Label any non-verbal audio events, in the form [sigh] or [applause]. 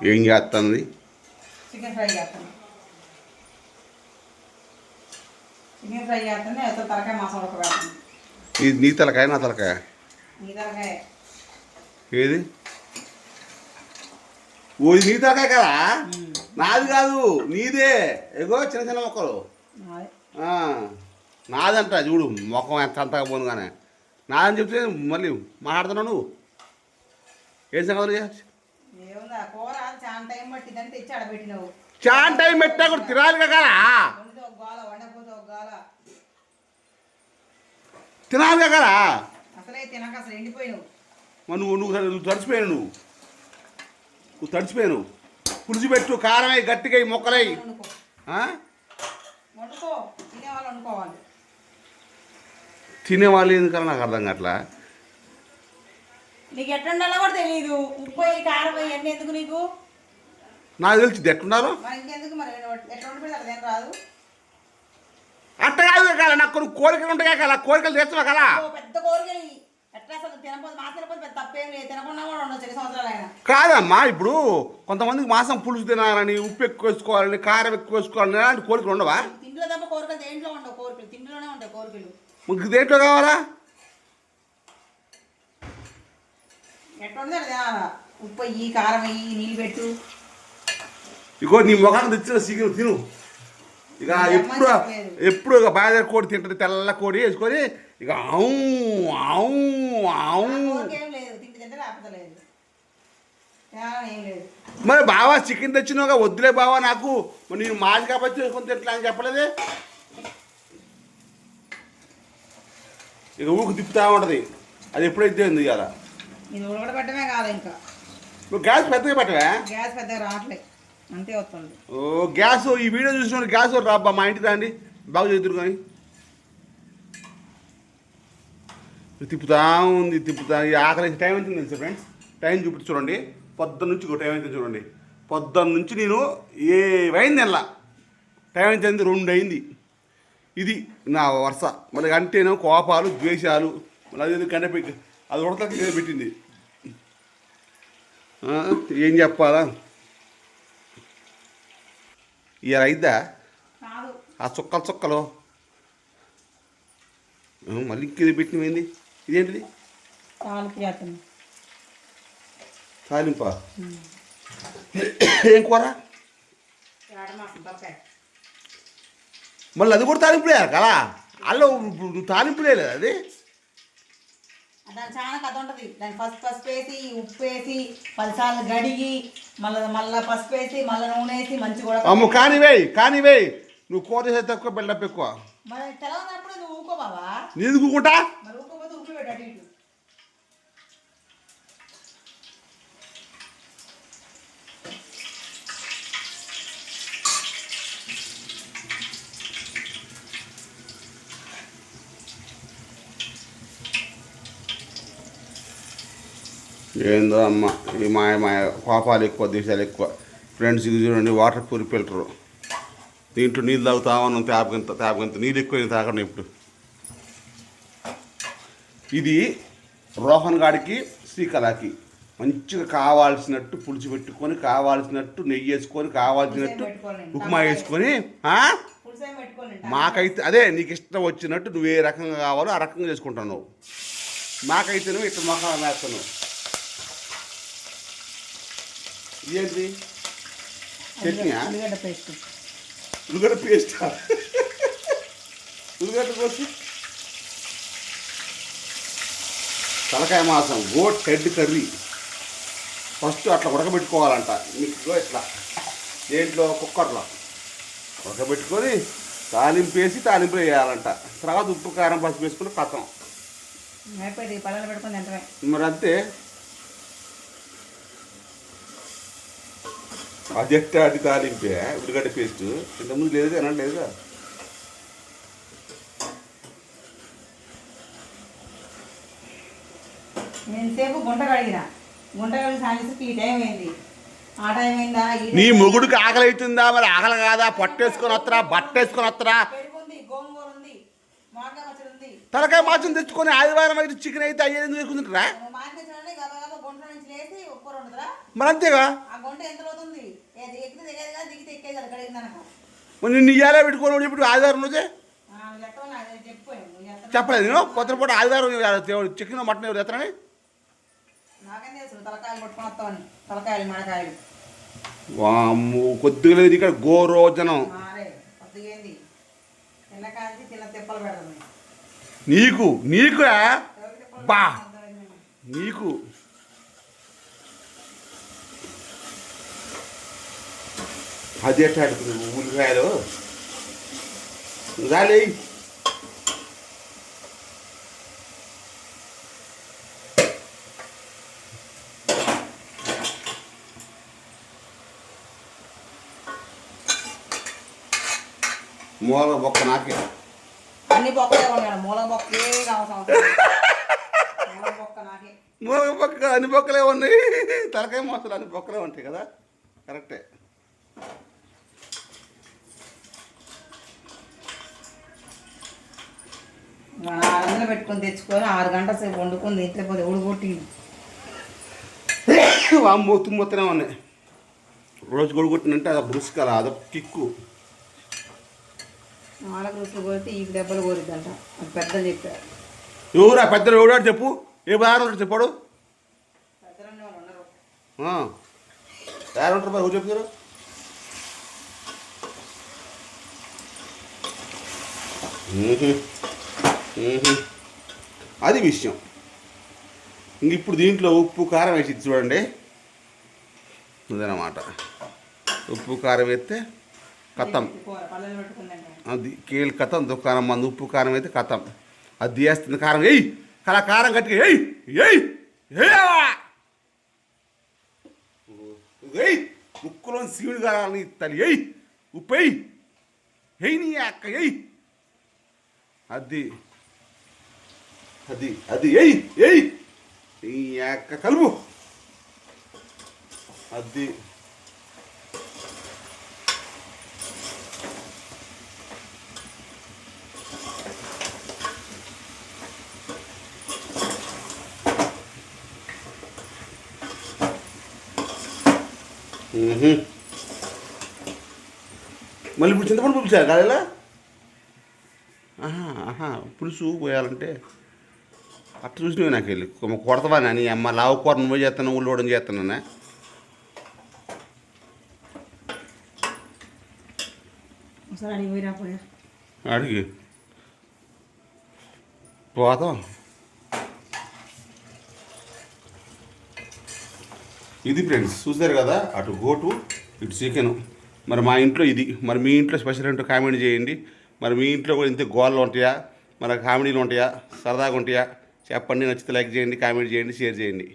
ఏం చేస్తుంది? Chicken fry చేస్తాను చికెన్ ఫ్రై చేస్తాను అయితే తలకాయ మాసం ఉడక పెడతాను నీ నీ తలకాయ నా తలకాయ? ఏది? ఓ ఇది నీ తలకాయ కదా? నాది కాదు నీదే. ఎగో చిన్న చిన్న మొక్కలు. ఆ, నాదంట చూడు మొఖం ఎంత అంతగా పోను కానీ నాదని చెప్తే మళ్ళీ మాట్లాడుతున్నావు నువ్వు. ఏం సంగతులు? ఆ కూర చాలా టైం పట్టిందని తెచ్చి చాలా టైం కూడా తినాలి కదా? వండితే ఒక గోల వండకపోతే ఒక గోల. తినాలి కదా? అసలే తినక అసలు ఎండిపోయినావు. మరి నువ్వు నువ్వు నువ్వు తడిచిపోయాను నువ్వు. నువ్వు తడిచిపోయాను పులుసు పెట్టు కారం అయి గట్టిగా అయి మొక్కలై వండుకో. ఆ? వండుకో. తినేవాళ్ళు వండుకోవాలి. తినేవాళ్ళు ఎందుకన్నా నాకు అర్థం కావట్లా? నీకు ఎట్లా ఉండాలో కూడా తెలియదు ఉప్పు కారం అన్నీ ఎందుకు నీకు? నాకు తెలిసి ఎట్టున్నారు మరి ఇంకెందుకు మరి? ఎట్లా ఉండిపోయింది అక్కడ ఏం రాదు. అట్ట కాదు కదా నాకు కొన్ని కోరికలు ఉంటాయి కదా కోరికలు తెచ్చువా కదా? ఓ పెద్ద కోరికలు. ఎట్లా అసలు తినకపోతే మా తినకపోతే పెద్ద తప్పేం లేదు. తినకుండా కూడా ఉండొచ్చు ఎన్ని సంవత్సరాలు అయినా. కాదమ్మా ఇప్పుడు కొంతమందికి మాసం పులుసు తినాలని ఉప్పు ఎక్కువ వేసుకోవాలని కారం ఎక్కువ వేసుకోవాలని అలాంటి కోరికలు ఉండవా? తిండిలో తప్ప కోరికలు దేంట్లో ఉండవు? కోరికలు తిండిలోనే ఉంటాయి కోరికలు. మీకు దేంట్లో కావాలా? తినాలా ఉప్పు కారం నీళ్ళు పెట్టు. ఇగో నీ ముఖానికి తెచ్చిన సీకిరం తిను. ఇక ఎప్పుడు ఎప్పుడు ఇక బాగా కోడి తింటది తెల్ల కోడి వేసుకొని ఇక ఆవు ఆవు లేదు మరి బావా చికెన్ తెచ్చినావుగా వద్దులే బావా నాకు. మరి నేను మాది కాబట్టి వేసుకొని తింటా అని చెప్పలేదే? ఇక ఊకు తిప్పుతా ఉంటది. అది ఎప్పుడైతే ఉంది కదా ఇది ఉడకబెట్టమే కాదు ఇంకా. నువ్వు గ్యాస్ పెద్దగా పెట్టవా? గ్యాస్ పెద్దగా రావట్లేదు అంతే వస్తుంది. ఓ గ్యాస్ ఈ వీడియో చూసిన గ్యాస్ రాబ్బా మా ఇంటికి రండి. బాగు చేద్దరు కానీ. తిప్పుతా ఉంది తిప్పుతా. ఆఖరి టైం ఎంత తెలుసు ఫ్రెండ్స్ టైం చూపించి చూడండి. పొద్దున్న నుంచి టైం అయితే చూడండి. పొద్దున్న నుంచి నేను ఏమైంది నెల టైం అయింది? రెండు అయింది ఇది నా వరుస. మళ్ళీ అంటేనో కోపాలు ద్వేషాలు. మళ్ళీ అది కంటే పెట్టి అది ఉడతకి పెట్టింది. ఏం చెప్పాలా? ఇవాళ అయిద్దా కాదు. ఆ చుక్కలు చుక్కలు. మళ్ళీ ఇంకేది పెట్టినమైంది ఇదేంటిది? తాలింపు ఏం కూర? మళ్ళీ అది కూడా తాలింపులే కదా? అల్ల తాలింపులే లేదు అది? దాని చాలా కథ ఉంటుంది. దాన్ని ఫస్ట్ పసుపు వేసి ఉప్పు వేసి పదిసార్లు గడిగి మళ్ళీ మళ్ళీ పసుపు వేసి మళ్ళీ నూనె వేసి మంచి కూడా అమ్ము కానివేయి కానివేయి నువ్వు కూర చేసే తక్కువ బిల్డప్ ఎక్కువ మరి తెలవనప్పుడు నువ్వు ఊకో బావా. నేను ఊకుంటా మరి ఊకోపోతే ఉప్పు పెట్టు అటు ఇటు. ఏందో అమ్మ ఈ మాయ మాయ కోపాలు ఎక్కువ దేశాలు ఎక్కువ. ఫ్రెండ్స్ ఇది చూడండి వాటర్ ప్యూరి ఫిల్టరు దీంట్లో నీళ్ళు తాగుతామని తాపకంత తాపకంత నీళ్ళు ఎక్కువ తాగడం ఇప్పుడు? ఇది రోహన్ గాడికి శ్రీకళకి. మంచిగా కావాల్సినట్టు పులుసు పెట్టుకొని కావాల్సినట్టు నెయ్యి వేసుకొని కావాల్సినట్టు ఉప్మా వేసుకొని మాకైతే అదే నీకు ఇష్టం వచ్చినట్టు నువ్వు ఏ రకంగా కావాలో ఆ రకంగా చేసుకుంటావు నువ్వు. మాకైతే నువ్వు ఇట్లా మొఖం వేస్తున్నావు చట్నీయా? ఉల్లిగడ్డ పేస్ట్. ఉల్లిగడ్డ పేస్ట్? ఉల్లిగడ్డ కోసి? తలకాయ మాసం గోట్ హెడ్ కర్రీ. ఫస్ట్ అట్లా ఉడకబెట్టుకోవాలంట. మీకు ఇట్లా. దేంట్లో? కుక్కర్లో. ఉడకబెట్టుకొని తాలింపు వేసి తాలింపు వేయాలంట. తర్వాత ఉప్పు కారం పసుపు వేసుకుని తింటమే. మరి అంతే. అది ఎట్ట తాలింపే ఉల్లిగడ్డ పేస్ట్. ఇంతకుముందు లేదు? అనండి లేదుగా నేను సేపు గుంట కడిగిన. గుంట కడిగి సాయంత్రం ఈ టైం అయింది. ఆ టైం అయిందా? ఈ నీ మొగుడికి ఆకలి అవుతుందా మరి ఆకలి కాదా? పట్టేసుకొని వస్తారా బట్ట వేసుకొని వస్తారా పెరుగు ఉంది గోంగూర ఉంది మామిడికాయ పచ్చడి ఉంది తలకాయ మాసం తెచ్చుకొని ఆదివారం అయితే చికెన్ అయితే అయ్యేది మార్కెట్ గుంట నుంచి లేసి ఉండదురా మరి అంతేగా ఆ గుంట ఎంత నిన్ను ఇయ్యాలే పెట్టుకోని ఇప్పుడు ఆదివారం రోజే? ఆ, లెక్క నాకు చెప్పిపోయాను నువ్వు ఎత్తనా? చెప్పలేదు నేను కొత్త పూట ఆదివారం చికెన్ మటన్ ఎవరు ఎత్తనని నాకేం వామ్ము కొద్దిగా లేదు ఇక్కడ గోరోజనం. నీకు తిప్పలు బా. నీకు. అది ఆడుతుంది ఉల్లిపాయలు రాలే. మూల బొక్క నాకే. అన్ని బొక్కలే ఉన్నాడు మూల బొక్కే కావాల్సిన మూల బొక్క నాకే. మూల బొక్క అన్ని బొక్కలే ఉన్నాయి. తలకాయ మోసలు అన్ని బొక్కలే ఉంటాయి కదా? కరెక్టే. మన పెట్టుకొని తెచ్చుకొని ఆరు గంటల సేపు వండుకొని తింటే పోతే ఉడిగొట్టి [coughs] వామ్మో తుమ్మొత్తనే ఉన్నాయి. రోజు గొడుగు కొట్టినంటే అదొక రుసుకల అదొక కిక్కు. వాళ్ళకి రుసులు కొడితే ఈ దెబ్బలు కోరిద్దంట అది పెద్ద చెప్పారు. ఎవరా పెద్దలు ఎవడాడు చెప్పు? ఏ బాగా చెప్పాడు? ఎవరు ఉంటారు ఎవరు చెప్తారు. అది విషయం. ఇంక ఇప్పుడు దీంట్లో ఉప్పు కారం వేసి చూడండి. అదనమాట ఉప్పు కారం వేస్తే కథం అది కీలు కథం దుకాణం మంది ఉప్పు కారం అయితే కథం అది వేస్తుంది కారం. ఎయ్ కలా కారం కట్టి ఎయ్ ఎయ్ ఎయ్ ముక్కులో శివుడు కారాలని తల్లి. ఎయ్ ఉప్పు ఎయ్ ఎయ్ నీ అక్క ఎయ్ అది అది అది ఎయ్ ఎయ్ నీ యొక్క కలుపు! అది. మళ్ళీ ఇప్పుడు చింతపండు పులుసా కాదేలా ఆహా ఆహా పులుసు పోయాలంటే. అట్ట చూసినవి నాకు వెళ్ళి. కొడతావా అని అమ్మ లావు కూర నువ్వు చేస్తాను ఉల్లోడం చేస్తానన్నా అడిగి పోతాం. ఇది ఫ్రెండ్స్ చూసారు కదా? అటు గోటు ఇటు చికెన్. మరి మా ఇంట్లో ఇది. మరి మీ ఇంట్లో స్పెషల్ ఏంటో కామెడీ చేయండి. మరి మీ ఇంట్లో కూడా ఇంత గోళ్ళు ఉంటాయా? మరి కామెడీలు ఉంటాయా? సరదాగా ఉంటాయా? చెప్పండి నచ్చితే లైక్ చేయండి కామెంట్ చేయండి షేర్ చేయండి.